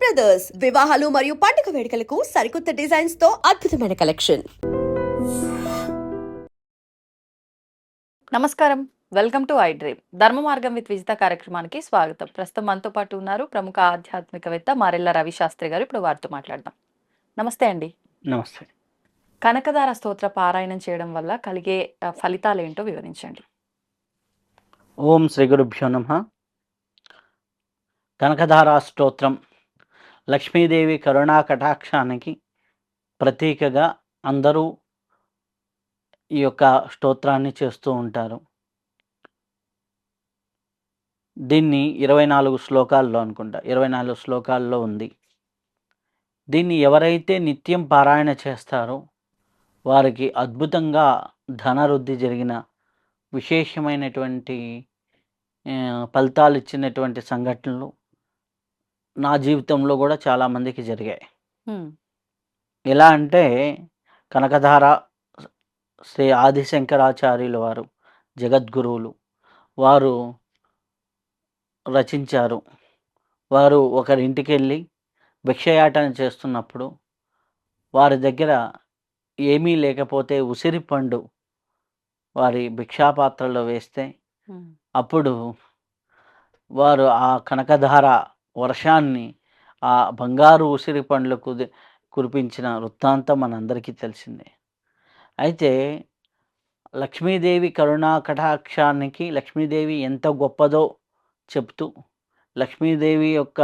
Brothers వివాహాలు మరియు పండుగ వేడుకలకు సరికొత్త డిజైన్స్తో అద్భుతమైన కలెక్షన్ నమస్కారం. వెల్కమ్ టు ఐ డ్రీమ్ ధర్మ మార్గం విత్ విజిత కార్యక్రమానికి స్వాగతం. ప్రస్తుతం మనతో పాటు ఉన్నారు ప్రముఖ ఆధ్యాత్మికవేత్త మారెల్ల రవి శాస్త్రి గారు. ఇప్పుడు వారితో మాట్లాడదాం. నమస్తే అండి. నమస్తే. కనకదార స్తోత్ర పారాయణం చేయడం వల్ల కలిగే ఫలితాలు ఏంటో వివరించండి. ఓం శ్రీ గురుభ్యో నమ. కనకధారా స్తోత్రం లక్ష్మీదేవి కరుణా కటాక్షానికి ప్రతీకగా అందరూ ఈ యొక్క స్తోత్రాన్ని చేస్తూ ఉంటారు. దీన్ని ఇరవై నాలుగు శ్లోకాల్లో అనుకుంటా. ఇరవై నాలుగు శ్లోకాల్లో ఉంది. దీన్ని ఎవరైతే నిత్యం పారాయణ చేస్తారో వారికి అద్భుతంగా ధనవృద్ధి జరిగిన విశేషమైనటువంటి ఫలితాలు ఇచ్చినటువంటి సంఘటనలు నా జీవితంలో కూడా చాలామందికి జరిగాయి. హ్మ్, ఎలా అంటే కనకధార శ్రీ ఆదిశంకరాచార్యుల వారు జగద్గురువులు వారు రచించారు. వారు ఒకరింటికి వెళ్ళి భిక్షయాటన చేస్తున్నప్పుడు వారి దగ్గర ఏమీ లేకపోతే ఉసిరి పండు వారి భిక్షాపాత్రలో వేస్తే అప్పుడు వారు ఆ కనకధార వర్షాన్ని ఆ బంగారు ఉసిరి పండ్లు కుది కురిపించిన వృత్తాంతం మనందరికీ తెలిసిందే. అయితే లక్ష్మీదేవి కరుణా కటాక్షానికి లక్ష్మీదేవి ఎంత గొప్పదో చెప్తూ లక్ష్మీదేవి యొక్క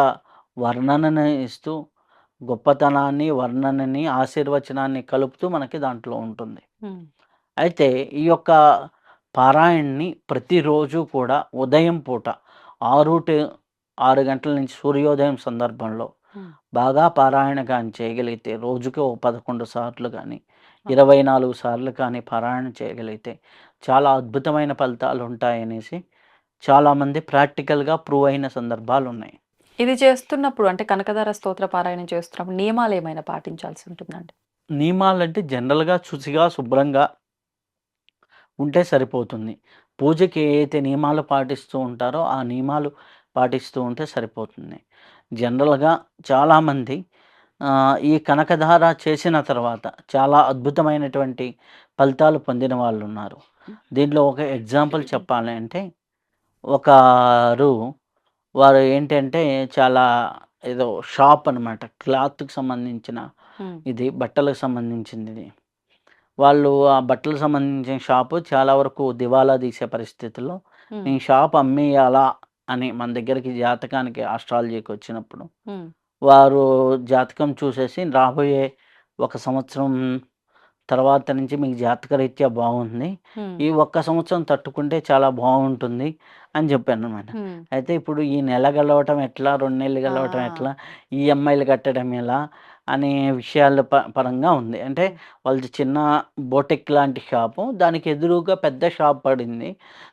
వర్ణనను ఇస్తూ గొప్పతనాన్ని వర్ణనని ఆశీర్వచనాన్ని కలుపుతూ మనకి దాంట్లో ఉంటుంది. అయితే ఈ యొక్క పారాయణని ప్రతిరోజు కూడా ఉదయం పూట ఆరు టు- ఆరు గంటల నుంచి సూర్యోదయం సందర్భంలో. బాగా పారాయణ కానీ చేయగలిగితే రోజుకి ఓ పదకొండు సార్లు కానీ ఇరవై నాలుగు సార్లు కానీ పారాయణ చేయగలిగితే చాలా అద్భుతమైన ఫలితాలు ఉంటాయనేసి చాలామంది ప్రాక్టికల్గా ప్రూవ్ అయిన సందర్భాలు ఉన్నాయి ఇది చేస్తున్నప్పుడు అంటే కనకదార స్తోత్ర పారాయణం చేస్తున్నప్పుడు నియమాలు ఏమైనా పాటించాల్సి ఉంటుందండి నియమాలు అంటే జనరల్గా శుచిగా శుభ్రంగా ఉంటే సరిపోతుంది పూజకి ఏ అయితే నియమాలు పాటిస్తూ ఉంటారో ఆ నియమాలు పాటిస్తూ ఉంటే సరిపోతుంది. జనరల్గా చాలామంది ఈ కనకధార చేసిన తర్వాత చాలా అద్భుతమైనటువంటి ఫలితాలు పొందిన వాళ్ళు ఉన్నారు దీంట్లో ఒక ఎగ్జాంపుల్ చెప్పాలి అంటే ఒకరు వారు ఏంటంటే చాలా ఏదో షాప్ అనమాట క్లాత్కి సంబంధించిన ఇది బట్టలకు సంబంధించింది ఇది వాళ్ళు ఆ బట్టలకు సంబంధించిన షాపు చాలా వరకు దివాలా తీసే పరిస్థితుల్లో ఈ షాప్ అమ్మేయాలా అని మన దగ్గరికి జాతకానికి ఆస్ట్రాలజీకి వచ్చినప్పుడు వారు జాతకం చూసేసి రాబోయే ఒక సంవత్సరం తర్వాత నుంచి మీకు జాతకరీత్యా బాగుంది. ఈ ఒక్క సంవత్సరం తట్టుకుంటే చాలా బాగుంటుంది అని చెప్పాను అనమాట అయితే ఇప్పుడు ఈ నెల గలవటం ఎట్లా? రెండు నెలలు గలవటం. ఎట్లా? ఈఎంఐలు కట్టడం ఎలా? అనే విషయాల ప పరంగా ఉంది. అంటే వాళ్ళది చిన్న బోటెక్ లాంటి షాపు. దానికి ఎదురుగా పెద్ద షాప్ పడింది.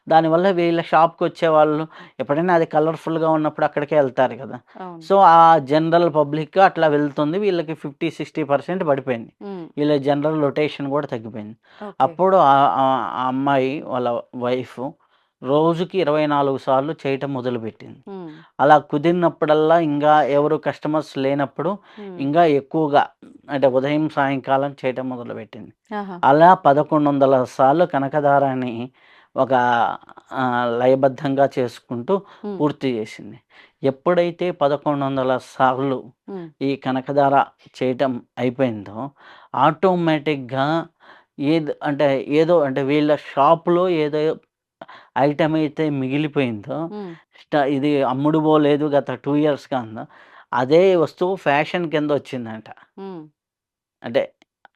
దానివల్ల వీళ్ళ షాప్కి వచ్చే వాళ్ళు ఎప్పుడైనా అది కలర్ఫుల్గా ఉన్నప్పుడు అక్కడికే వెళ్తారు కదా. సో ఆ జనరల్ పబ్లిక్ అట్లా వెళ్తుంది. వీళ్ళకి ఫిఫ్టీ సిక్స్టీ పర్సెంట్ పడిపోయింది. వీళ్ళ జనరల్ రొటేషన్ కూడా తగ్గిపోయింది. అప్పుడు ఆ అమ్మాయి వాళ్ళ వైఫ్ రోజుకి ఇరవై నాలుగు సార్లు చేయటం మొదలుపెట్టింది. అలా కుదిరినప్పుడల్లా ఇంకా ఎవరు కస్టమర్స్ లేనప్పుడు ఇంకా ఎక్కువగా అంటే ఉదయం సాయంకాలం చేయటం మొదలుపెట్టింది. అలా పదకొండు వందల సార్లు కనకదారాన్ని ఒక లయబద్ధంగా చేసుకుంటూ పూర్తి చేసింది. ఎప్పుడైతే పదకొండు వందల సార్లు ఈ కనకధార చేయటం అయిపోయిందో ఆటోమేటిక్గా ఏదో అంటే ఏదో అంటే వీళ్ళ షాపులో ఏదో ఐటమ్ అయితే మిగిలిపోయిందో ఇది అమ్ముడు పోలేదు గత టూ ఇయర్స్ కింద అదే వస్తువు ఫ్యాషన్ కింద వచ్చిందంట. అంటే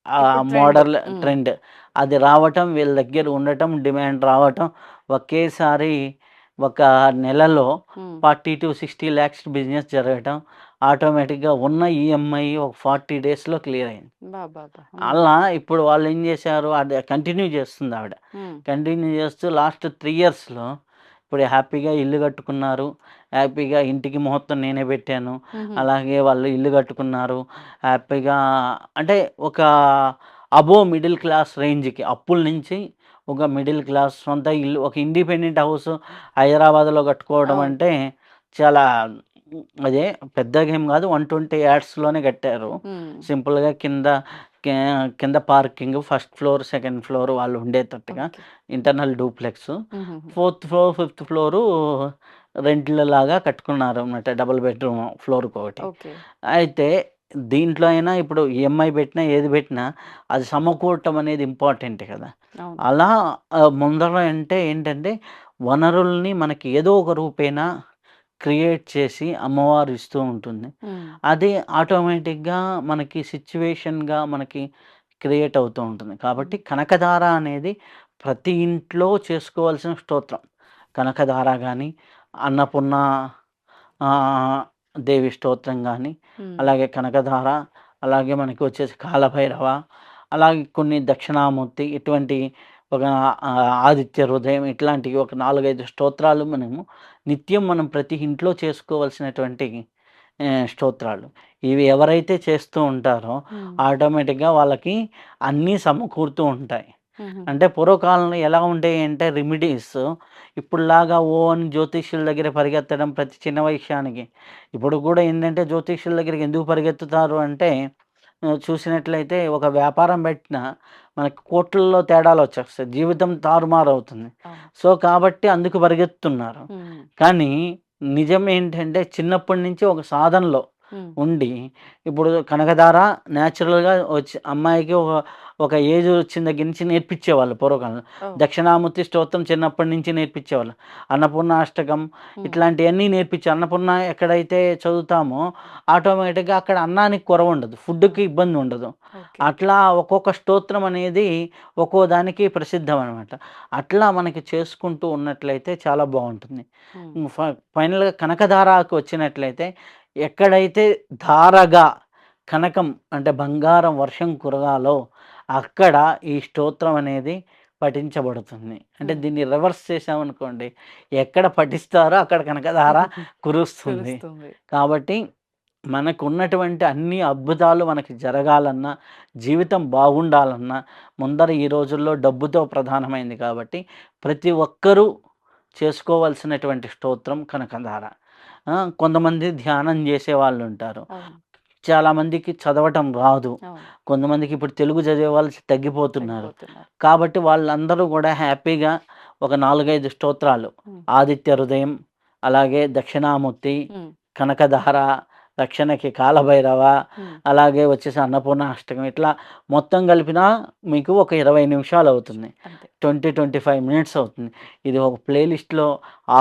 ఆ trend. మోడల్. ట్రెండ్. అది రావటం వీళ్ళ దగ్గర ఉండటం డిమాండ్ రావటం ఒకేసారి ఒక నెలలో forty to sixty lakhs business జరగటం ఆటోమేటిక్గా ఉన్న ఈఎంఐ ఒక ఫార్టీ డేస్లో క్లియర్ అయింది. అలా ఇప్పుడు వాళ్ళు ఏం చేశారు? అది కంటిన్యూ చేస్తుంది ఆవిడ. కంటిన్యూ చేస్తూ లాస్ట్ త్రీ ఇయర్స్లో ఇప్పుడు హ్యాపీగా ఇల్లు కట్టుకున్నారు. హ్యాపీగా ఇంటికి ముహూర్తం నేనే పెట్టాను. అలాగే వాళ్ళు ఇల్లు కట్టుకున్నారు. హ్యాపీగా అంటే ఒక అబో మిడిల్ క్లాస్ రేంజ్కి అప్పుల నుంచి ఒక మిడిల్ క్లాస్ సొంత ఇల్లు ఒక ఇండిపెండెంట్ హౌస్ హైదరాబాద్లో కట్టుకోవడం. అంటే చాలా అదే పెద్దగా ఏం కాదు వన్ ట్వంటీ యాడ్స్లోనే కట్టారు. ఉమ్, సింపుల్గా కింద కింద parking first floor second floor వాళ్ళు ఉండేటట్టుగా. Internal duplex. Fourth floor fifth floor రెంట్ల లాగా కట్టుకున్నారు అన్నమాట డబుల్ బెడ్రూమ్ ఫ్లోర్కి ఒకటి. అయితే దీంట్లో అయినా ఇప్పుడు ఈఎంఐ పెట్టినా ఏది పెట్టినా అది సమకూడటం అనేది ఇంపార్టెంట్ కదా. అలా ముందర అంటే ఏంటంటే వనరుల్ని మనకి ఏదో ఒక రూపేణా క్రియేట్ చేసి అమ్మవారు ఇస్తూ ఉంటుంది. అది ఆటోమేటిక్గా మనకి సిచ్యువేషన్గా మనకి క్రియేట్ అవుతూ ఉంటుంది. కాబట్టి కనకధార అనేది ప్రతి ఇంట్లో చేసుకోవాల్సిన స్తోత్రం. కనకధార కానీ అన్నపూర్ణ దేవి స్తోత్రం కానీ అలాగే కనకధార అలాగే మనకి వచ్చేసి కాలభైరవ అలాగే కొన్ని దక్షిణామూర్తి ఇటువంటి ఒక ఆదిత్య హృదయం ఇట్లాంటివి ఒక నాలుగైదు స్తోత్రాలు మనము నిత్యం మనం ప్రతి ఇంట్లో చేసుకోవాల్సినటువంటి స్తోత్రాలు. ఇవి ఎవరైతే చేస్తూ ఉంటారో ఆటోమేటిక్గా వాళ్ళకి అన్నీ సమకూరుతూ ఉంటాయి. అంటే పూర్వకాలంలో ఎలా ఉండేవి అంటే రెమిడీస్ ఇప్పుడులాగా ఓ అని జ్యోతిష్యుల దగ్గర పరిగెత్తడం ప్రతి చిన్న విషయానికి ఇప్పుడు కూడా ఏంటంటే జ్యోతిష్యుల దగ్గరికి ఎందుకు పరిగెత్తుతారు అంటే చూసినట్లయితే ఒక వ్యాపారం పెట్టిన మనకి కోట్లలో తేడాలు వచ్చేస్తాయి. జీవితం తారుమారు అవుతుంది. సో కాబట్టి అందుకు పరిగెత్తుతున్నారు. ఉమ్, కానీ నిజం ఏంటంటే చిన్నప్పటి నుంచి ఒక సాధనలో ఉండి ఇప్పుడు కనకధార న్యాచురల్గా వచ్చి అమ్మాయికి ఒక ఒక ఏజ్ వచ్చిన దగ్గర నుంచి నేర్పించేవాళ్ళు పూర్వకాలంలో దక్షిణామూర్తి స్తోత్రం చిన్నప్పటి నుంచి నేర్పించేవాళ్ళు అన్నపూర్ణ అష్టకం ఇట్లాంటివన్నీ నేర్పించి అన్నపూర్ణ ఎక్కడైతే చదువుతామో ఆటోమేటిక్గా అక్కడ అన్నానికి కొరవ ఉండదు. ఫుడ్కి ఇబ్బంది ఉండదు. అట్లా ఒక్కొక్క స్తోత్రం అనేది ఒక్కో దానికి ప్రసిద్ధం అనమాట అట్లా మనకి చేసుకుంటూ ఉన్నట్లయితే చాలా బాగుంటుంది. ఫైనల్గా కనకధారకు వచ్చినట్లయితే ఎక్కడైతే ధారగా కనకం అంటే బంగారం వర్షం కురగాలో అక్కడ ఈ స్తోత్రం అనేది పఠించబడుతుంది అంటే. దీన్ని రివర్స్ చేసామనుకోండి ఎక్కడ పఠిస్తారో అక్కడ కనకధార కురుస్తుంది. కాబట్టి మనకు ఉన్నటువంటి అన్ని అద్భుతాలు మనకి జరగాలన్నా జీవితం బాగుండాలన్నా ముందర ఈ రోజుల్లో డబ్బుతో ప్రధానమైంది కాబట్టి ప్రతి ఒక్కరూ చేసుకోవాల్సినటువంటి స్తోత్రం కనకధార కొంతమంది ధ్యానం చేసే వాళ్ళు ఉంటారు చాలామందికి చదవటం రాదు. కొంతమందికి ఇప్పుడు తెలుగు చదివే వాళ్ళు తగ్గిపోతున్నారు. కాబట్టి వాళ్ళందరూ కూడా హ్యాపీగా ఒక నాలుగైదు స్తోత్రాలు. ఆదిత్య హృదయం అలాగే దక్షిణామూర్తి కనకధార రక్షణకి కాలభైరవ అలాగే వచ్చేసి అన్నపూర్ణ అష్టకం ఇట్లా మొత్తం కలిపినా మీకు ఒక ఇరవై నిమిషాలు అవుతుంది. ట్వంటీ ట్వంటీ ఫైవ్ మినిట్స్ అవుతుంది. ఇది ఒక ప్లేలిస్ట్లో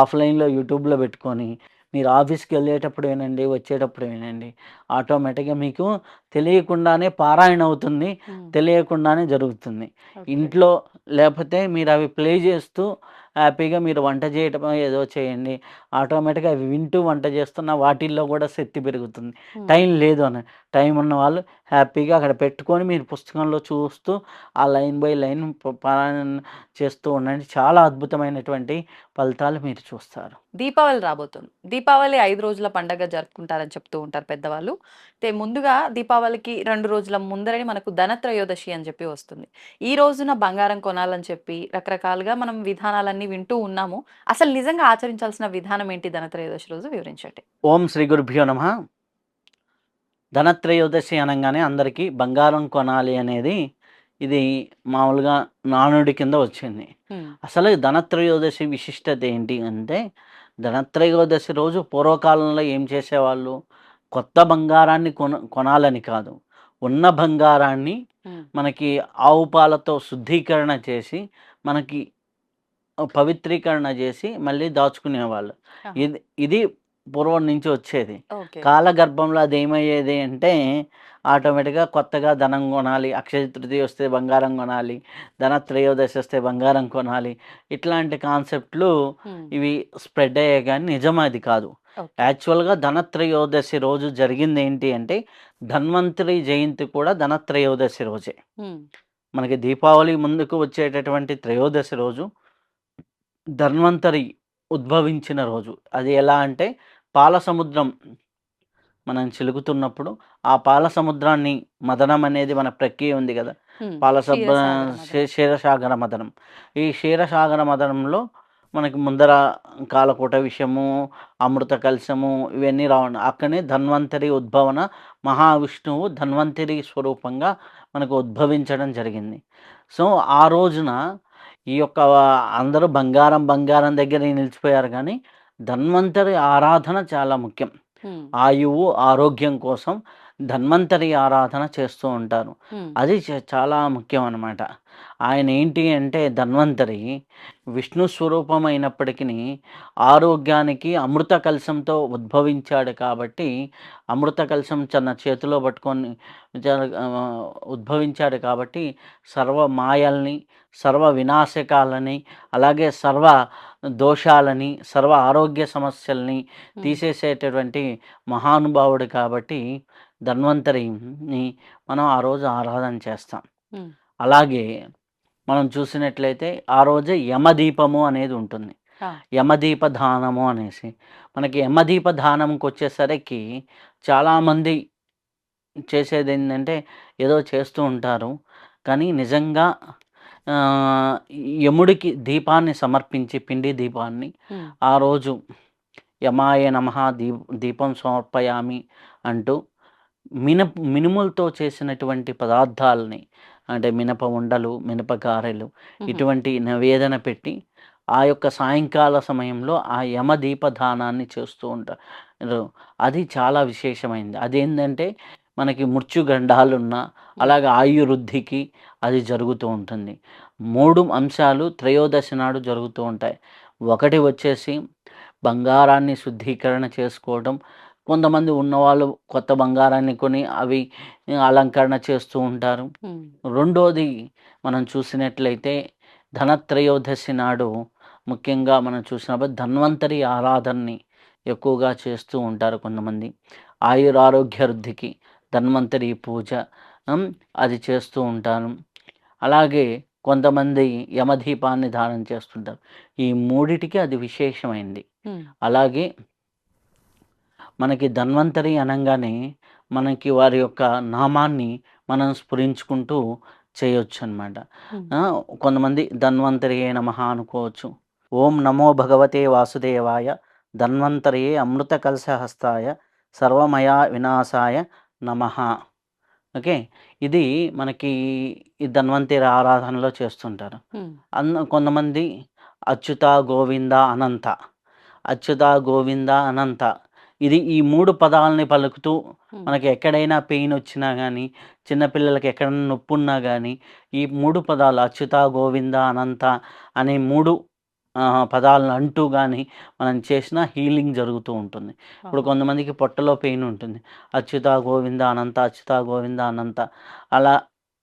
ఆఫ్లైన్లో యూట్యూబ్లో పెట్టుకొని మీరు ఆఫీస్కి వెళ్ళేటప్పుడు వినండి వచ్చేటప్పుడు వినండి. ఆటోమేటిక్గా మీకు తెలియకుండానే పారాయణ అవుతుంది తెలియకుండానే జరుగుతుంది. ఇంట్లో లేకపోతే మీరు అవి ప్లే చేస్తూ హ్యాపీగా మీరు వంట చేయటం ఏదో చేయండి. ఆటోమేటిక్గా అవి వింటూ వంట చేస్తున్న వాటిల్లో కూడా శక్తి పెరుగుతుంది. టైం లేదు అని టైం ఉన్న వాళ్ళు హ్యాపీగా అక్కడ పెట్టుకొని మీరు పుస్తకంలో చూస్తూ ఆ లైన్ బై లైన్ పారాయణ చేస్తూ ఉండండి. చాలా అద్భుతమైనటువంటి ఫలితాలు మీరు చూస్తారు. దీపావళి రాబోతుంది. దీపావళి ఐదు రోజుల పండగ జరుపుకుంటారని చెప్తూ ఉంటారు పెద్దవాళ్ళు. అయితే ముందుగా దీపావళికి రెండు రోజుల ముందరని మనకు ధనత్రయోదశి అని చెప్పి వస్తుంది. ఈ రోజున బంగారం కొనాలని చెప్పి రకరకాలుగా మనం విధానాలన్నీ వింటూ ఉన్నాము. అసలు నిజంగా ఆచరించాల్సిన విధానం ఏంటి? ధనత్రయోదశి రోజు వివరించండి. ఓం శ్రీ గురుభ్యో నమ. ధనత్రయోదశి అనగానే అందరికీ బంగారం కొనాలి అనేది ఇది మామూలుగా నానుడి కింద వచ్చింది. అసలు ధనత్రయోదశి విశిష్టత ఏంటి అంటే ధనత్రయోదశి రోజు పూర్వకాలంలో ఏం చేసేవాళ్ళు? కొత్త బంగారాన్ని కొన కొనాలని కాదు. ఉన్న బంగారాన్ని మనకి ఆవు పాలతో శుద్ధీకరణ చేసి మనకి పవిత్రీకరణ చేసి మళ్ళీ దాచుకునేవాళ్ళు. ఇది ఇది పూర్వం నుంచి వచ్చేది. కాలగర్భంలో అది ఏమయ్యేది అంటే ఆటోమేటిక్గా కొత్తగా ధనం కొనాలి అక్షయ తృతీయ వస్తే బంగారం కొనాలి ధన త్రయోదశి వస్తే బంగారం కొనాలి ఇట్లాంటి కాన్సెప్ట్లు ఇవి స్ప్రెడ్ అయ్యాయి కానీ నిజం అది కాదు. యాక్చువల్గా ధనత్రయోదశి రోజు జరిగింది ఏంటి అంటే ధన్వంతరి జయంతి కూడా ధనత్రయోదశి రోజే. మనకి దీపావళి ముందుకు వచ్చేటటువంటి త్రయోదశి రోజు ధన్వంతరి ఉద్భవించిన రోజు. అది ఎలా అంటే పాల సముద్రం మనం చిలుకుతున్నప్పుడు ఆ పాల సముద్రాన్ని మదనం అనేది మన ప్రక్రియ ఉంది కదా. పాల. క్షీరసాగర మదనం. ఈ క్షీరసాగర మదనంలో మనకి ముందర కాలకూట విషయము అమృత కలశము ఇవన్నీ రావడం. అక్కడనే ధన్వంతరి ఉద్భవన మహావిష్ణువు ధన్వంతరి స్వరూపంగా మనకు ఉద్భవించడం జరిగింది. సో ఆ రోజున ఈ యొక్క అందరూ బంగారం బంగారం దగ్గర నిలిచిపోయారు కానీ ధన్వంతరి ఆరాధన చాలా ముఖ్యం. ఆయువు ఆరోగ్యం కోసం ధన్వంతరి ఆరాధన చేస్తూ ఉంటారు. అది చాలా ముఖ్యం అన్నమాట ఆయన ఏంటి అంటే ధన్వంతరి. విష్ణు స్వరూపమైనప్పటికీ ఆరోగ్యానికి అమృత కలశంతో ఉద్భవించాడు కాబట్టి అమృత కలశం తన చేతిలో పట్టుకొని ఉద్భవించాడు కాబట్టి సర్వ మాయల్ని సర్వ వినాశకాలని అలాగే సర్వ దోషాలని సర్వ ఆరోగ్య సమస్యల్ని తీసేసేటటువంటి మహానుభావుడు కాబట్టి ధన్వంతరిని మనం ఆ రోజు ఆరాధన చేస్తాం. అలాగే మనం చూసినట్లయితే ఆ రోజే యమదీపము అనేది ఉంటుంది. యమదీప దానము అనేసి. మనకి యమదీప దానంకి వచ్చేసరికి చాలామంది చేసేది ఏంటంటే ఏదో చేస్తూ ఉంటారు. కానీ నిజంగా యముడికి దీపాన్ని సమర్పించి పిండి దీపాన్ని ఆ రోజు యమాయ నమ దీ దీపం సమర్పయామి అంటూ మినప మినుములతో చేసినటువంటి పదార్థాలని అంటే మినప ఉండలు మినప గారెలు ఇటువంటి నివేదన పెట్టి ఆ యొక్క సాయంకాల సమయంలో ఆ యమ దీపదానాన్ని చేస్తూ ఉంటారు. అది చాలా విశేషమైంది. అదేంటంటే మనకి మృత్యుగండాలున్న అలాగే ఆయురుద్ధికి అది జరుగుతూ ఉంటుంది. మూడు అంశాలు త్రయోదశి నాడు జరుగుతూ ఉంటాయి. ఒకటి వచ్చేసి బంగారాన్ని శుద్ధీకరణ చేసుకోవడం కొంతమంది ఉన్నవాళ్ళు కొత్త బంగారాన్ని కొని అవి అలంకరణ చేస్తూ ఉంటారు. రెండోది మనం చూసినట్లయితే ధనత్రయోదశి నాడు ముఖ్యంగా మనం చూసినప్పుడు ధన్వంతరి ఆరాధనని ఎక్కువగా చేస్తూ ఉంటారు కొంతమంది. ఆయురారోగ్య వృద్ధికి ధన్వంతరి పూజ అది చేస్తూ ఉంటారు. అలాగే కొంతమంది యమదీపాన్ని ధారణ చేస్తుంటారు. ఈ మూడిటికి అది విశేషమైంది. అలాగే మనకి ధన్వంతరి అనగానే మనకి వారి యొక్క నామాన్ని మనం స్ఫురించుకుంటూ చేయొచ్చు అనమాట కొంతమంది ధన్వంతరి నమ అనుకోవచ్చు. ఓం నమో భగవతే వాసుదేవాయ ధన్వంతరియే అమృత కలశహస్తాయ సర్వమయ వినాశాయ నమ. ఓకే? ఇది మనకి ఈ ధన్వంతరి ఆరాధనలో చేస్తుంటారు. అన్న కొంతమంది అచ్యుత గోవింద అనంత. అచ్యుత గోవింద అనంత. ఇది ఈ మూడు పదాలని పలుకుతూ మనకి ఎక్కడైనా పెయిన్ వచ్చినా కానీ చిన్నపిల్లలకి ఎక్కడైనా నొప్పి ఉన్నా కానీ ఈ మూడు పదాలు అచ్యుత గోవింద అనంత అనే మూడు పదాలను అంటూ కానీ మనం చేసిన హీలింగ్ జరుగుతూ ఉంటుంది. ఇప్పుడు. కొంతమందికి పొట్టలో పెయిన్ ఉంటుంది. అచ్యుత గోవింద అనంత అచ్యుత గోవింద అనంత అలా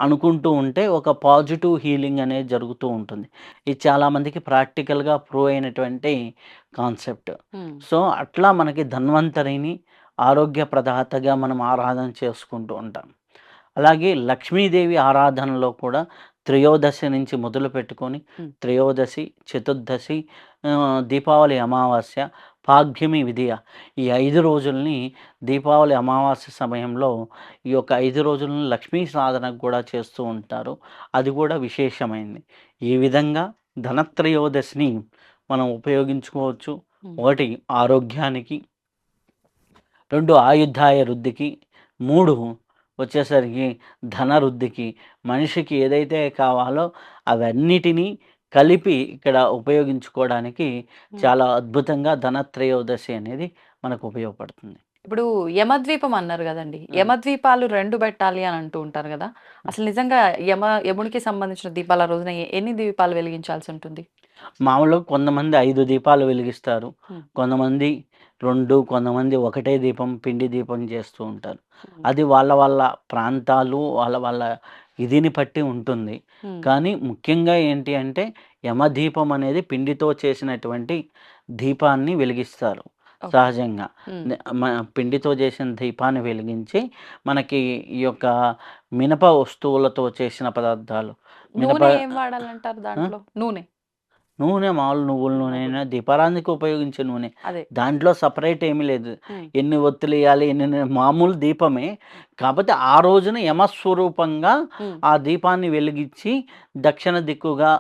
అనుకుంటూ ఉంటే ఒక పాజిటివ్ హీలింగ్ అనేది జరుగుతూ ఉంటుంది. ఇది చాలామందికి ప్రాక్టికల్గా ప్రూవ్ అయినటువంటి కాన్సెప్ట్. సో అట్లా మనకి ధన్వంతరిని ఆరోగ్య ప్రదాతగా మనం ఆరాధన చేసుకుంటూ ఉంటాం. అలాగే లక్ష్మీదేవి ఆరాధనలో కూడా త్రయోదశి నుంచి మొదలు పెట్టుకొని. త్రయోదశి చతుర్దశి దీపావళి అమావాస్య పాగ్యమి విధియ. ఈ ఐదు రోజుల్ని దీపావళి అమావాస్య సమయంలో ఈ యొక్క ఐదు రోజులను లక్ష్మీ సాధనకు కూడా చేస్తూ ఉంటారు. అది కూడా విశేషమైంది. ఈ విధంగా ధనత్రయోదశిని మనం ఉపయోగించుకోవచ్చు. ఒకటి ఆరోగ్యానికి. రెండు ఆయుధాయ వృద్ధికి. మూడు వచ్చేసరికి ధన వృద్ధికి మనిషికి ఏదైతే కావాలో అవన్నిటినీ కలిపి ఇక్కడ ఉపయోగించుకోవడానికి చాలా అద్భుతంగా ధనత్రయోదశి అనేది మనకు ఉపయోగపడుతుంది. ఇప్పుడు యమద్వీపం అన్నారు కదండి. యమద్వీపాలు రెండు పెట్టాలి అని అంటూ ఉంటారు కదా. అసలు నిజంగా యమ యముడికి సంబంధించిన దీపాల రోజున ఎన్ని దీపాలు వెలిగించాల్సి ఉంటుంది? మామూలుగా కొంతమంది ఐదు దీపాలు వెలిగిస్తారు. కొంతమంది రెండు కొంతమంది ఒకటే దీపం పిండి దీపం చేస్తూ ఉంటారు. అది వాళ్ళ వాళ్ళ ప్రాంతాలు వాళ్ళ వాళ్ళ ఇదిని బట్టి ఉంటుంది. కానీ ముఖ్యంగా ఏంటి అంటే యమదీపం అనేది పిండితో చేసినటువంటి దీపాన్ని వెలిగిస్తారు. సహజంగా. పిండితో చేసిన దీపాన్ని వెలిగించి మనకి ఈ యొక్క మినప వస్తువులతో చేసిన పదార్థాలు. మినప నూనె. నూనె మామూలు నువ్వుల నూనె అయినా దీపారానికి ఉపయోగించే నూనె. దాంట్లో సపరేట్ ఏమీ లేదు. ఎన్ని ఒత్తులు వేయాలి ఎన్ని మామూలు దీపమే. కాకపోతే ఆ రోజున యమస్వరూపంగా ఆ దీపాన్ని వెలిగించి దక్షిణ దిక్కుగా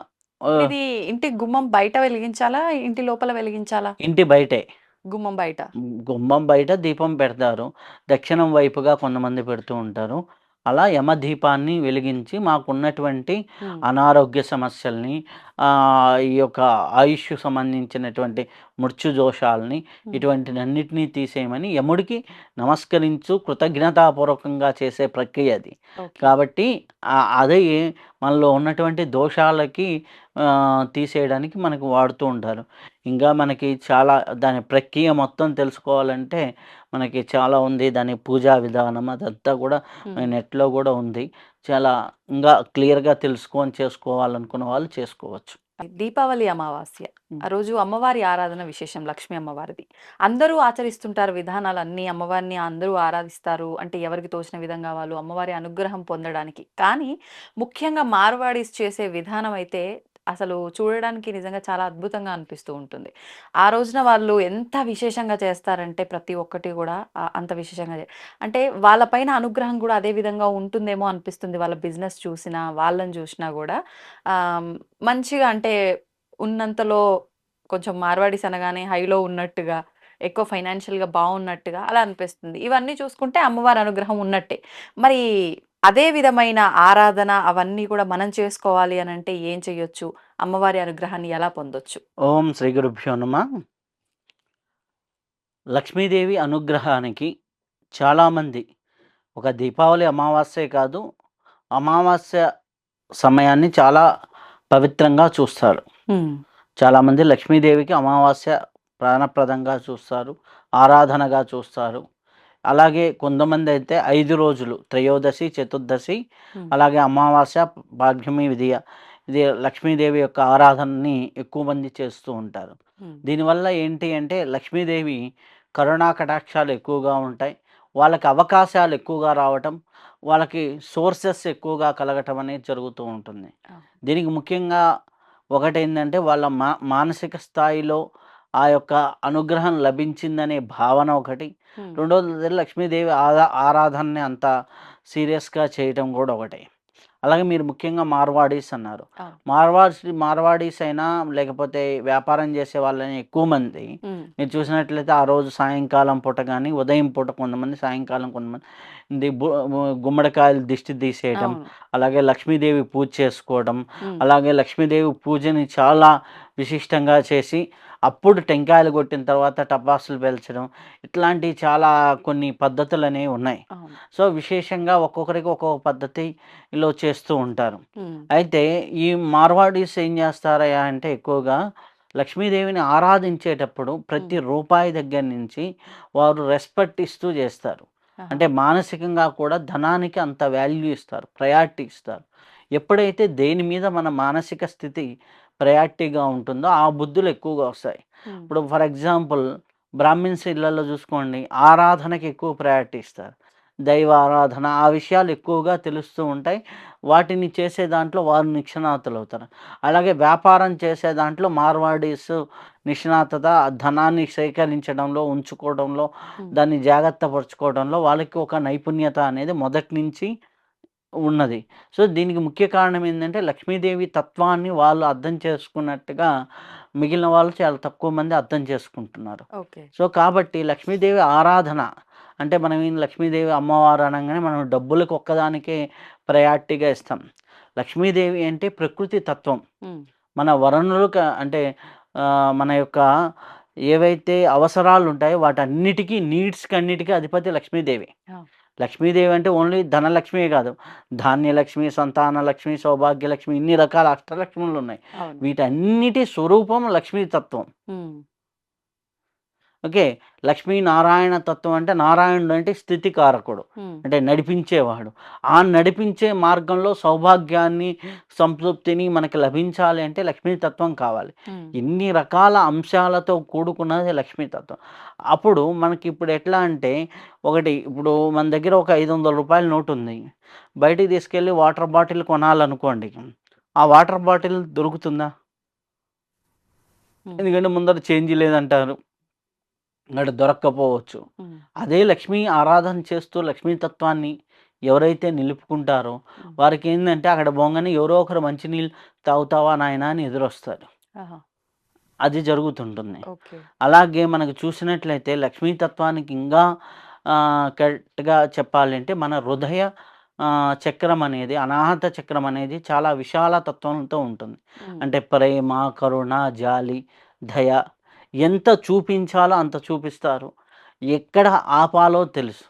ఇది ఇంటి గుమ్మం బయట వెలిగించాలా? ఇంటి లోపల వెలిగించాలా? ఇంటి బయటే. గుమ్మం బయట. గుమ్మం బయట దీపం పెడతారు. దక్షిణం వైపుగా కొంతమంది పెడుతూ ఉంటారు. అలా యమ దీపాన్ని వెలిగించి మాకున్నటువంటి అనారోగ్య సమస్యల్ని ఈ యొక్క ఆయుష్ సంబంధించినటువంటి మృత్యు దోషాలని ఇటువంటినన్నిటినీ తీసేయమని యముడికి నమస్కరించు కృతజ్ఞతాపూర్వకంగా చేసే ప్రక్రియ అది. కాబట్టి అదే మనలో ఉన్నటువంటి దోషాలకి తీసేయడానికి మనకు వాడుతూ ఉంటారు. ఇంకా మనకి చాలా దాని ప్రక్రియ మొత్తం తెలుసుకోవాలంటే మనకి చాలా ఉంది. దాని పూజా విధానం అదంతా కూడా నెట్లో కూడా ఉంది. చాలా ఇంకా క్లియర్గా తెలుసుకొని చేసుకోవాలనుకున్న వాళ్ళు చేసుకోవచ్చు. దీపావళి అమావాస్య. ఆ రోజు అమ్మవారి ఆరాధన విశేషం లక్ష్మీ అమ్మవారిది. అందరూ ఆచరిస్తుంటారు విధానాలు అన్ని. అమ్మవారిని అందరూ ఆరాధిస్తారు. అంటే ఎవరికి తోచిన విధంగా వాళ్ళు అమ్మవారి అనుగ్రహం పొందడానికి. కానీ ముఖ్యంగా మార్వాడీస్ చేసే విధానం అయితే అసలు చూడడానికి నిజంగా చాలా అద్భుతంగా అనిపిస్తూ ఉంటుంది. ఆ రోజున వాళ్ళు ఎంత విశేషంగా చేస్తారంటే ప్రతి ఒక్కటి కూడా అంత విశేషంగా చే- అంటే వాళ్ళపైన అనుగ్రహం కూడా అదే విధంగా ఉంటుందేమో అనిపిస్తుంది. వాళ్ళ బిజినెస్ చూసినా వాళ్ళని చూసినా కూడా. మంచిగా అంటే ఉన్నంతలో కొంచెం మార్వాడీస్ అనగానే హైలో ఉన్నట్టుగా ఎక్కువ ఫైనాన్షియల్గా బాగున్నట్టుగా అలా అనిపిస్తుంది. ఇవన్నీ చూసుకుంటే అమ్మవారి అనుగ్రహం ఉన్నట్టే. మరి అదే విధమైన ఆరాధన అవన్నీ కూడా మనం చేసుకోవాలి అని అంటే ఏం చెయ్యొచ్చు అమ్మవారి అనుగ్రహాన్ని ఎలా పొందొచ్చు? ఓం శ్రీ గురుభ్యో నమ. లక్ష్మీదేవి అనుగ్రహానికి చాలామంది ఒక దీపావళి అమావాస్యే కాదు అమావాస్య సమయాన్ని చాలా పవిత్రంగా చూస్తారు. చాలామంది లక్ష్మీదేవికి అమావాస్య ప్రాణప్రదంగా చూస్తారు ఆరాధనగా చూస్తారు. అలాగే కొంతమంది అయితే ఐదు రోజులు త్రయోదశి చతుర్దశి. అలాగే అమావాస్య భాగ్యమి విధియ ఇది లక్ష్మీదేవి యొక్క ఆరాధనని ఎక్కువ మంది చేస్తూ ఉంటారు దీనివల్ల ఏంటి అంటే లక్ష్మీదేవి కరుణా కటాక్షాలు ఎక్కువగా ఉంటాయి వాళ్ళకి అవకాశాలు ఎక్కువగా రావటం వాళ్ళకి సోర్సెస్ ఎక్కువగా కలగటం అనేది జరుగుతూ ఉంటుంది. దీనికి ముఖ్యంగా ఒకటి ఏంటంటే వాళ్ళ మా మానసిక స్థాయిలో ఆ యొక్క అనుగ్రహం లభించిందనే భావన ఒకటి. రెండోది లక్ష్మీదేవి ఆరా ఆరాధనని అంత సీరియస్గా చేయటం కూడా ఒకటే. అలాగే మీరు ముఖ్యంగా మార్వాడీస్ అన్నారు. మార్వాడీస్ మార్వాడీస్ అయినా లేకపోతే వ్యాపారం చేసే వాళ్ళని ఎక్కువ మంది మీరు చూసినట్లయితే ఆ రోజు సాయంకాలం పూట కానీ ఉదయం పూట కొంతమంది సాయంకాలం కొంతమంది గుమ్మడికాయలు దిష్టి తీసేయడం అలాగే లక్ష్మీదేవి పూజ చేసుకోవడం అలాగే లక్ష్మీదేవి పూజని చాలా విశిష్టంగా చేసి అప్పుడు టెంకాయలు కొట్టిన తర్వాత టపాసులు పేల్చడం ఇట్లాంటి చాలా కొన్ని పద్ధతులు అనేవి ఉన్నాయి సో విశేషంగా ఒక్కొక్కరికి ఒక్కొక్క పద్ధతిలో చేస్తూ ఉంటారు. అయితే ఈ మార్వాడీస్ ఏం చేస్తారయ్యా అంటే ఎక్కువగా లక్ష్మీదేవిని ఆరాధించేటప్పుడు ప్రతి రూపాయి దగ్గర నుంచి వారు రెస్పెక్ట్ ఇస్తూ చేస్తారు. అంటే మానసికంగా కూడా ధనానికి అంత వాల్యూ ఇస్తారు ప్రయారిటీ ఇస్తారు. ఎప్పుడైతే దేని మీద మన మానసిక స్థితి ప్రయారిటీగా ఉంటుందో ఆ బుద్ధులు ఎక్కువగా వస్తాయి. ఇప్పుడు ఫర్ ఎగ్జాంపుల్ బ్రాహ్మిన్స్ ఇళ్ళలో చూసుకోండి ఆరాధనకి ఎక్కువ ప్రయారిటీ ఇస్తారు. దైవ ఆరాధన ఆ విషయాలు ఎక్కువగా తెలుస్తూ ఉంటాయి. వాటిని చేసే దాంట్లో వారు నిష్ణాతులు అవుతారు. అలాగే వ్యాపారం చేసే దాంట్లో మార్వాడీస్ నిష్ణాతత ధనాన్ని సేకరించడంలో ఉంచుకోవడంలో దాన్ని జాగ్రత్త పరుచుకోవడంలో వాళ్ళకి ఒక నైపుణ్యత అనేది మొదటి నుంచి ఉన్నది. సో దీనికి ముఖ్య కారణం ఏంటంటే లక్ష్మీదేవి తత్వాన్ని వాళ్ళు అర్థం చేసుకున్నట్టుగా మిగిలిన వాళ్ళు చాలా తక్కువ మంది అర్థం చేసుకుంటున్నారు. సో కాబట్టి లక్ష్మీదేవి ఆరాధన అంటే మనం ఈ లక్ష్మీదేవి అమ్మవారు అనగానే మనం డబ్బులకు ఒక్కదానికే ప్రయారిటీగా ఇస్తాం. లక్ష్మీదేవి అంటే ప్రకృతి తత్వం. మన వనరులు క- అంటే మన యొక్క ఏవైతే అవసరాలు ఉంటాయో వాటన్నిటికీ నీడ్స్కి అన్నిటికీ అధిపతి లక్ష్మీదేవి. లక్ష్మీదేవి అంటే ఓన్లీ ధనలక్ష్మి కాదు. ధాన్యలక్ష్మి సంతాన లక్ష్మి సౌభాగ్యలక్ష్మి ఇన్ని రకాల అష్టలక్ష్ములు ఉన్నాయి. వీటన్నిటి స్వరూపం లక్ష్మీ తత్వం ఉమ్, ఓకే? లక్ష్మీ నారాయణ తత్వం అంటే నారాయణుడు అంటే స్థితికారకుడు. అంటే నడిపించేవాడు. ఆ నడిపించే మార్గంలో సౌభాగ్యాన్ని సంతృప్తిని మనకి లభించాలి అంటే లక్ష్మీ తత్వం కావాలి. ఇన్ని రకాల అంశాలతో కూడుకున్నది లక్ష్మీతత్వం అప్పుడు మనకి ఇప్పుడు ఎట్లా అంటే ఒకటి ఇప్పుడు మన దగ్గర ఒక ఐదు వందల రూపాయల నోటు ఉంది బయటికి తీసుకెళ్ళి వాటర్ బాటిల్ కొనాలనుకోండి. ఆ వాటర్ బాటిల్ దొరుకుతుందా? ఎందుకంటే ముందర చేంజ్ లేదంటారు. అక్కడ దొరక్కపోవచ్చు అదే లక్ష్మీ ఆరాధన చేస్తూ లక్ష్మీ తత్వాన్ని ఎవరైతే నిలుపుకుంటారో. వారికి ఏంటంటే అక్కడ బొంగని ఎవరో ఒకరు మంచినీళ్ళు తాగుతావా నాయనా అని ఎదురొస్తారు. అది జరుగుతుంటుంది అలాగే మనకు చూసినట్లయితే లక్ష్మీతత్వానికి ఇంకా ఆ, కరెక్ట్గా చెప్పాలంటే మన హృదయ చక్రం అనేది అనాహత చక్రం అనేది చాలా విశాల తత్వంతో ఉంటుంది. అంటే ప్రేమ కరుణ జాలి దయ ఎంత చూపించాలో అంత చూపిస్తారు. ఎక్కడ ఆపాలో తెలుసు.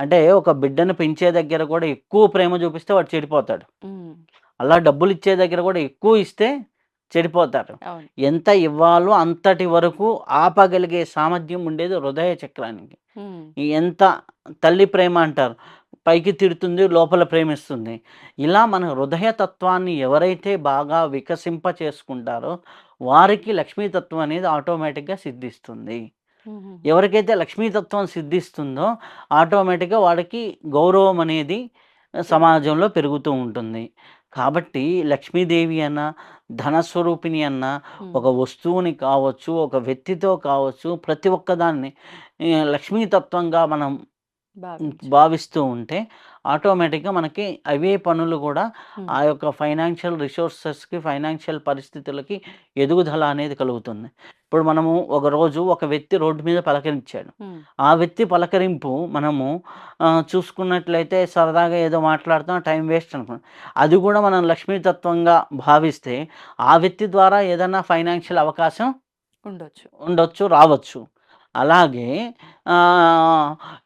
అంటే ఒక బిడ్డను పెంచే దగ్గర కూడా ఎక్కువ ప్రేమ చూపిస్తే వాడు చెడిపోతాడు. అలా డబ్బులు ఇచ్చే దగ్గర కూడా ఎక్కువ ఇస్తే చెడిపోతారు. అవును. ఎంత ఇవ్వాలో అంతటి వరకు ఆపగలిగే సామర్థ్యం ఉండేది హృదయ చక్రానికి. ఎంత తల్లి ప్రేమ అంటారు. పైకి తిడుతుంది లోపల ప్రేమిస్తుంది ఇలా మన హృదయ తత్వాన్ని ఎవరైతే బాగా వికసింప చేసుకుంటారో వారికి లక్ష్మీతత్వం అనేది ఆటోమేటిక్గా సిద్ధిస్తుంది. ఎవరికైతే లక్ష్మీతత్వం సిద్ధిస్తుందో ఆటోమేటిక్గా వాడికి గౌరవం అనేది సమాజంలో పెరుగుతూ ఉంటుంది కాబట్టి లక్ష్మీదేవి అన్న ధనస్వరూపిణి అన్న. ఒక వస్తువుని కావచ్చు ఒక వ్యక్తితో కావచ్చు ప్రతి ఒక్కదాన్ని లక్ష్మీతత్వంగా మనం. భావిస్తూ ఉంటే ఆటోమేటిక్గా మనకి అవే పనులు కూడా. ఆ యొక్క ఫైనాన్షియల్ రిసోర్సెస్కి ఫైనాన్షియల్ పరిస్థితులకి ఎదుగుదల అనేది కలుగుతుంది. ఇప్పుడు మనము ఒక రోజు ఒక వ్యక్తి రోడ్డు మీద పలకరించాడు. ఆ వ్యక్తి పలకరింపు మనము చూసుకున్నట్లయితే సరదాగా ఏదో మాట్లాడుతాం టైం వేస్ట్ అనుకున్నాం. అది కూడా మనం లక్ష్మీతత్వంగా భావిస్తే ఆ వ్యక్తి ద్వారా ఏదైనా ఫైనాన్షియల్ అవకాశం ఉండొచ్చు. ఉండొచ్చు రావచ్చు. అలాగే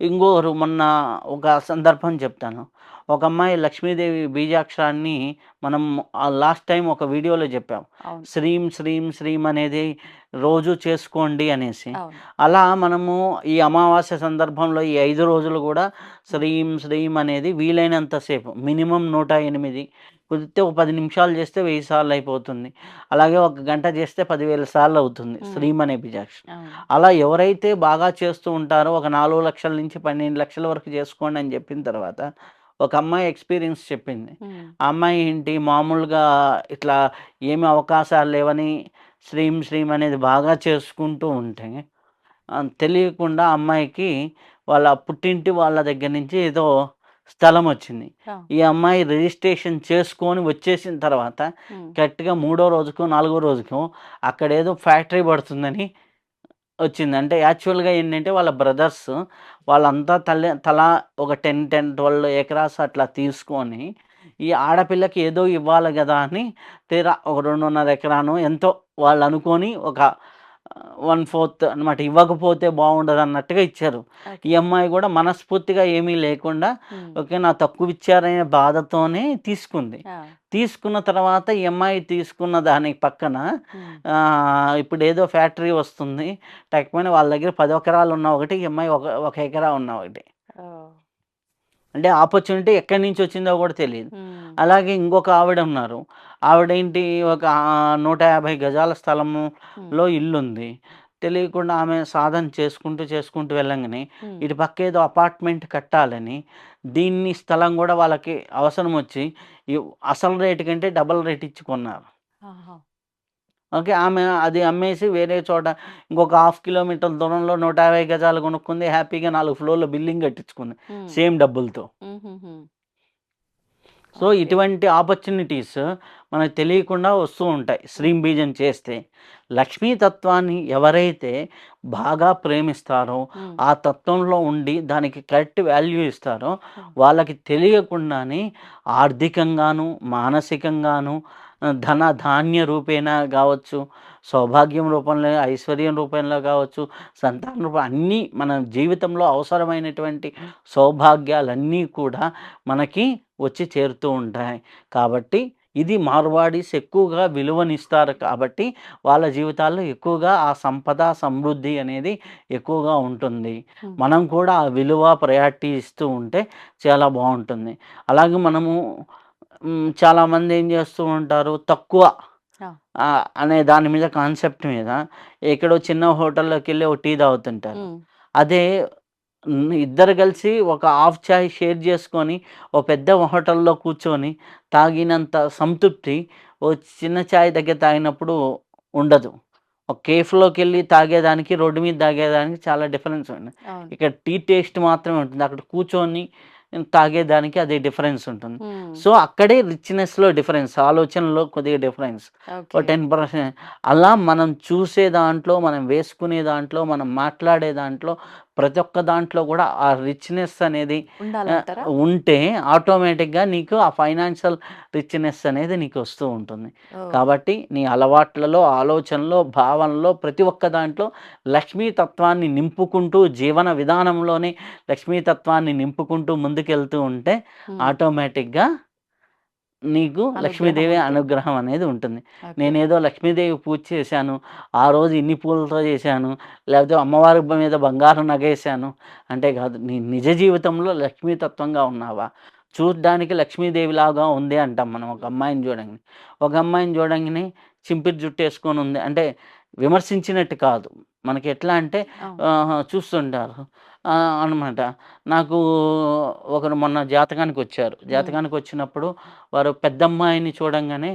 ఇంకోరు మొన్న ఒక సందర్భం చెప్తాను. ఒక అమ్మాయి లక్ష్మీదేవి బీజాక్షరాన్ని మనం లాస్ట్ టైం ఒక వీడియోలో చెప్పాం. శ్రీం శ్రీం శ్రీం అనేది రోజు చేసుకోండి అనేసి. అలా మనము ఈ అమావాస్య సందర్భంలో ఈ ఐదు రోజులు కూడా శ్రీం శ్రీం అనేది వీలైనంతసేపు మినిమం నూట ఎనిమిది కుదిరితే ఒక పది నిమిషాలు చేస్తే వెయ్యి సార్లు అయిపోతుంది. అలాగే ఒక గంట చేస్తే పదివేల సార్లు అవుతుంది మ్మ్. శ్రీం అనే బీజాక్ష అవును. అలా ఎవరైతే బాగా చేస్తూ ఉంటారో ఒక నాలుగు లక్షల నుంచి పన్నెండు లక్షల వరకు చేసుకోండి అని చెప్పిన తర్వాత ఒక అమ్మాయి ఎక్స్పీరియన్స్ చెప్పింది. ఆ అమ్మాయి ఏంటి? మామూలుగా ఇట్లా ఏమి అవకాశాలు లేవని శ్రీం శ్రీం అనేది బాగా చేసుకుంటూ ఉంటే తెలియకుండా అమ్మాయికి వాళ్ళ పుట్టింటి వాళ్ళ దగ్గర నుంచి ఏదో స్థలం వచ్చింది. ఈ అమ్మాయి రిజిస్ట్రేషన్ చేసుకొని వచ్చేసిన తర్వాత. కరెక్ట్గా మూడో రోజుకు నాలుగో రోజుకు అక్కడ ఏదో ఫ్యాక్టరీ పడుతుందని వచ్చింది అంటే యాక్చువల్గా ఏంటంటే వాళ్ళ బ్రదర్స్ వాళ్ళంతా తల్లి తలా ఒక టెన్ టెన్ ట్వెల్వ్ ఎకరాస్ అట్లా తీసుకొని ఈ ఆడపిల్లకి ఏదో ఇవ్వాలి కదా అని తీరా ఒక రెండున్నర ఎకరాను ఎంతో వాళ్ళు అనుకొని ఒక వన్ ఫోర్త్ అనమాట ఇవ్వకపోతే బాగుండదు అన్నట్టుగా ఇచ్చారు. ఈ అమ్మాయి కూడా మనస్ఫూర్తిగా ఏమీ లేకుండా. ఓకే నా తక్కువ ఇచ్చారనే బాధతోనే తీసుకుంది. తీసుకున్న తర్వాత ఈ అమ్మాయి తీసుకున్న దాని పక్కన ఇప్పుడు ఏదో ఫ్యాక్టరీ వస్తుంది లేకపోయినా వాళ్ళ దగ్గర పది ఎకరాలు ఉన్న ఒకటి ఈ అమ్మాయి ఒక ఒక ఎకరా ఉన్న ఒకటి. అంటే ఆపర్చునిటీ ఎక్కడి నుంచి వచ్చిందో కూడా తెలియదు. అలాగే ఇంకొక ఆవిడ ఉన్నారు ఆవిడ ఏంటి ఒక నూట యాభై గజాల స్థలములో ఇల్లు ఉంది తెలియకుండా ఆమె సాధన చేసుకుంటూ చేసుకుంటూ వెళ్ళంగానే. ఇటు పక్క ఏదో అపార్ట్మెంట్ కట్టాలని దీన్ని స్థలం కూడా వాళ్ళకి అవసరం వచ్చి అసలు రేటు కంటే డబల్ రేట్ ఇచ్చి కొన్నారు ఆహా. ఓకే ఆమె అది అమ్మేసి వేరే చోట ఇంకొక హాఫ్ కిలోమీటర్ దూరంలో నూట యాభై గజాలు కొనుక్కుంది హ్యాపీగా నాలుగు ఫ్లోర్లో బిల్డింగ్ కట్టించుకుంది. సేమ్ డబ్బులతో. సో. ఇటువంటి ఆపర్చునిటీస్ మనకు తెలియకుండా వస్తూ ఉంటాయి శ్రీం బీజం చేస్తే లక్ష్మీ తత్వాన్ని ఎవరైతే బాగా ప్రేమిస్తారో. ఆ తత్వంలో ఉండి దానికి కరెక్ట్ వాల్యూ ఇస్తారో వాళ్ళకి తెలియకుండానే ఆర్థికంగాను మానసికంగాను ధన ధాన్య రూపేణ కావచ్చు సౌభాగ్యం రూపంలో ఐశ్వర్యం రూపంలో కావచ్చు సంతాన రూపం అన్నీ మన జీవితంలో అవసరమైనటువంటి సౌభాగ్యాలన్నీ కూడా మనకి వచ్చి చేరుతూ ఉంటాయి. కాబట్టి ఇది మార్వాడీస్ ఎక్కువగా విలువనిస్తారు కాబట్టి వాళ్ళ జీవితాల్లో ఎక్కువగా ఆ సంపద సమృద్ధి అనేది ఎక్కువగా ఉంటుంది. మనం కూడా ఆ విలువ ప్రయారిటీ ఇస్తూ ఉంటే చాలా బాగుంటుంది. అలాగే మనము చాలామంది ఏం చేస్తూ ఉంటారు తక్కువ అనే దాని మీద కాన్సెప్ట్ మీద ఎక్కడో చిన్న హోటల్లోకి వెళ్ళి ఒక టీ తాగుతుంటారు. అదే ఇద్దరు కలిసి ఒక హాఫ్ చాయ్ షేర్ చేసుకొని ఓ పెద్ద హోటల్లో కూర్చొని తాగినంత సంతృప్తి ఓ చిన్న చాయ్ దగ్గర తాగినప్పుడు ఉండదు. ఒక కేఫ్లోకి వెళ్ళి తాగేదానికి రోడ్డు మీద తాగేదానికి చాలా డిఫరెన్స్ ఉంది ఇక్కడ టీ టేస్ట్ మాత్రమే ఉంటుంది. అక్కడ కూర్చొని తాగేదానికి అది డిఫరెన్స్ ఉంటుంది. ఉమ్, సో అక్కడే రిచ్నెస్లో డిఫరెన్స్ ఆలోచనలో కొద్దిగా డిఫరెన్స్. Ten percent. అలా మనం చూసే దాంట్లో మనం వేసుకునే దాంట్లో మనం మాట్లాడే దాంట్లో ప్రతి ఒక్క దాంట్లో కూడా ఆ రిచ్నెస్ అనేది ఉంటే ఆటోమేటిక్గా నీకు ఆ ఫైనాన్షియల్ రిచ్నెస్ అనేది నీకు వస్తూ ఉంటుంది. కాబట్టి నీ అలవాట్లలో ఆలోచనలో భావనలో ప్రతి ఒక్క దాంట్లో లక్ష్మీ తత్వాన్ని నింపుకుంటూ జీవన విధానంలోనే లక్ష్మీ తత్వాన్ని నింపుకుంటూ ముందుకెళ్తూ ఉంటే ఆటోమేటిక్గా నీకు లక్ష్మీదేవి. అనుగ్రహం అనేది ఉంటుంది. నేనేదో లక్ష్మీదేవి పూజ చేశాను ఆ రోజు ఇన్ని పూలతో చేశాను లేకపోతే అమ్మవారి మీద బంగారం నగేశాను అంటే కాదు నీ నిజ జీవితంలో లక్ష్మీతత్వంగా ఉన్నావా? చూడ్డానికి లక్ష్మీదేవిలాగా ఉంది అంటాం మనం ఒక అమ్మాయిని చూడంగానే. ఒక అమ్మాయిని చూడంగానే చింపిరి జుట్టు వేసుకొని ఉంది. అంటే విమర్శించినట్టు కాదు. మనకి ఎట్లా అంటే చూస్తుంటారు. అనమాట నాకు ఒకరు మొన్న జాతకానికి వచ్చారు జాతకానికి వచ్చినప్పుడు వారు పెద్ద అమ్మాయిని చూడంగానే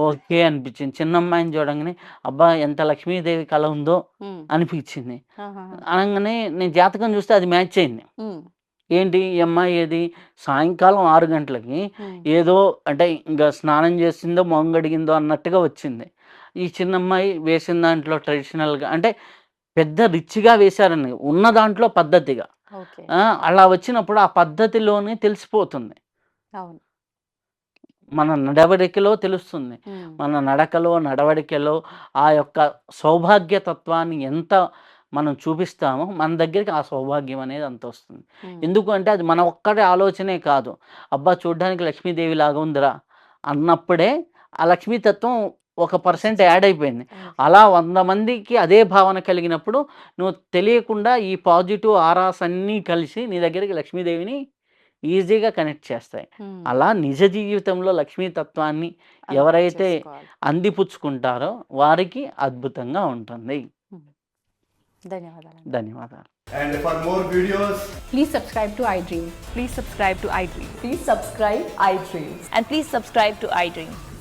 ఓకే అనిపించింది. చిన్న అమ్మాయిని చూడంగానే అబ్బా! ఎంత లక్ష్మీదేవి కళ ఉందో అనిపించింది. అనగానే నేను జాతకం చూస్తే అది మ్యాచ్ అయింది. ఏంటి? ఈ అమ్మాయి ఏది? సాయంకాలం ఆరు గంటలకి ఏదో అంటే ఇంకా స్నానం చేసిందో మొహం గడిగిందో అన్నట్టుగా వచ్చింది. ఈ చిన్న అమ్మాయి వేసిన దాంట్లో ట్రెడిషనల్గా అంటే పెద్ద రిచ్గా వేశారని ఉన్న దాంట్లో పద్ధతిగా. అలా వచ్చినప్పుడు ఆ పద్ధతిలోనే తెలిసిపోతుంది. మన నడవడికలో తెలుస్తుంది. మన నడకలో నడవడికలో ఆ యొక్క సౌభాగ్యతత్వాన్ని ఎంత మనం చూపిస్తామో మన దగ్గరికి ఆ సౌభాగ్యం అనేది అంత వస్తుంది. ఉమ్, ఎందుకు అంటే అది మన ఒక్కటి ఆలోచనే కాదు. అబ్బా చూడ్డానికి లక్ష్మీదేవి లాగా ఉందిరా అన్నప్పుడే ఆ లక్ష్మీతత్వం ఒక పర్సెంట్ యాడ్ అయిపోయింది. అలా వంద మందికి అదే భావన కలిగినప్పుడు నువ్వు తెలియకుండా ఈ పాజిటివ్ ఆరాస్ అన్నీ కలిసి నీ దగ్గరికి లక్ష్మీదేవిని ఈజీగా కనెక్ట్ చేస్తాయి అలా నిజ జీవితంలో లక్ష్మీతత్వాన్ని ఎవరైతే. అందిపుచ్చుకుంటారో వారికి అద్భుతంగా ఉంటుంది ధన్యవాదాలు ధన్యవాదాలు And for more videos, Please subscribe to iDream. Please subscribe to iDream. Please subscribe iDream. And please subscribe to iDream.